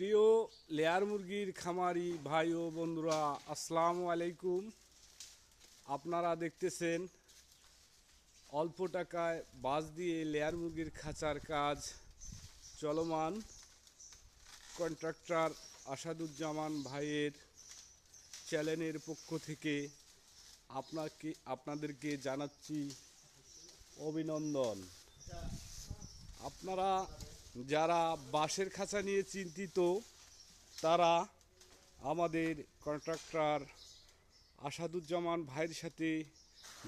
প্রিয় লেয়ার মুরগির খামারি ভাই ও বন্ধুরা, আসসালামু আলাইকুম। আপনারা দেখতেছেন অল্প টাকায় বাস দিয়ে লেয়ার মুরগির খাঁচার কাজ চলমান। কন্ট্রাক্টর আসাদুজ্জামান ভাইয়ের চ্যানেলের পক্ষ থেকে আপনাকে, আপনাদেরকে জানাচ্ছি অভিনন্দন। আপনারা যারা বাঁশের খাঁচা নিয়ে চিন্তিত, তারা আমাদের কন্ট্রাক্টর আসাদুজ্জামান ভাইয়ের সাথে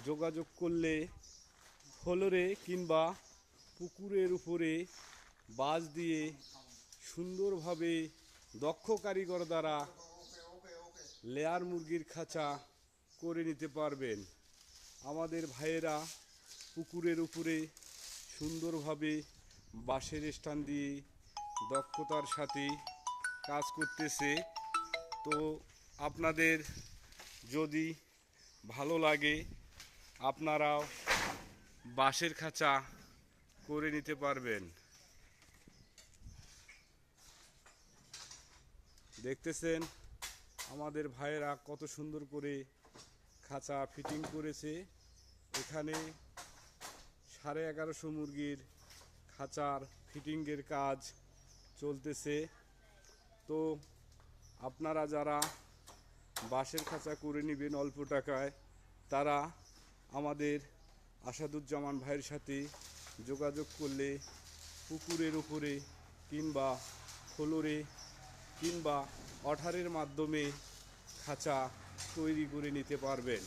যোগাযোগ করলে ফলরে কিংবা পুকুরের উপরে বাঁশ দিয়ে সুন্দরভাবে দক্ষ কারিগর দ্বারা লেয়ার মুরগির খাঁচা করে নিতে পারবেন। আমাদের ভাইয়েরা পুকুরের উপরে সুন্দরভাবে বাঁশের স্থান দিয়ে দক্ষতার সাথে কাজ করতেছে। তো আপনাদের যদি ভালো লাগে, আপনারাও বাঁশের খাঁচা করে নিতে পারবেন। দেখতেছেন আমাদের ভাইয়েরা কত সুন্দর করে খাঁচা ফিটিং করেছে। এখানে সাড়ে এগারোশো মুরগির খাঁচার ফিটিংয়ের কাজ চলতেছে। তো আপনারা যারা বাঁশের খাঁচা করে নেবেন অল্প টাকায়, তারা আমাদের আসাদুজ্জামান ভাইয়ের সাথে যোগাযোগ করলে পুকুরের উপরে কিংবা ফ্লোরে কিংবা অঠারের মাধ্যমে খাঁচা তৈরি করে নিতে পারবেন।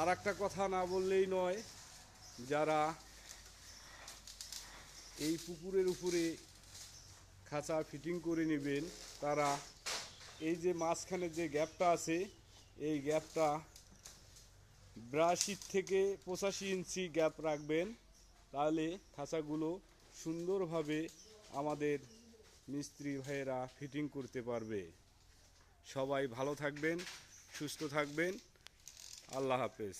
আর একটা কথা না বললেই নয়, যারা এই পুকুরের উপরে খাঁচা ফিটিং করে নেবেন। তারা এই যে মাঝখানে যে গ্যাপটা আছে, এই গ্যাপটা বিরাশি থেকে পঁচাশি ইঞ্চি গ্যাপ রাখবেন। তাহলে খাঁচাগুলো সুন্দরভাবে আমাদের মিস্ত্রি ভাইয়েরা ফিটিং করতে পারবে। সবাই ভালো থাকবেন, সুস্থ থাকবেন। আল্লাহ হাফেজ।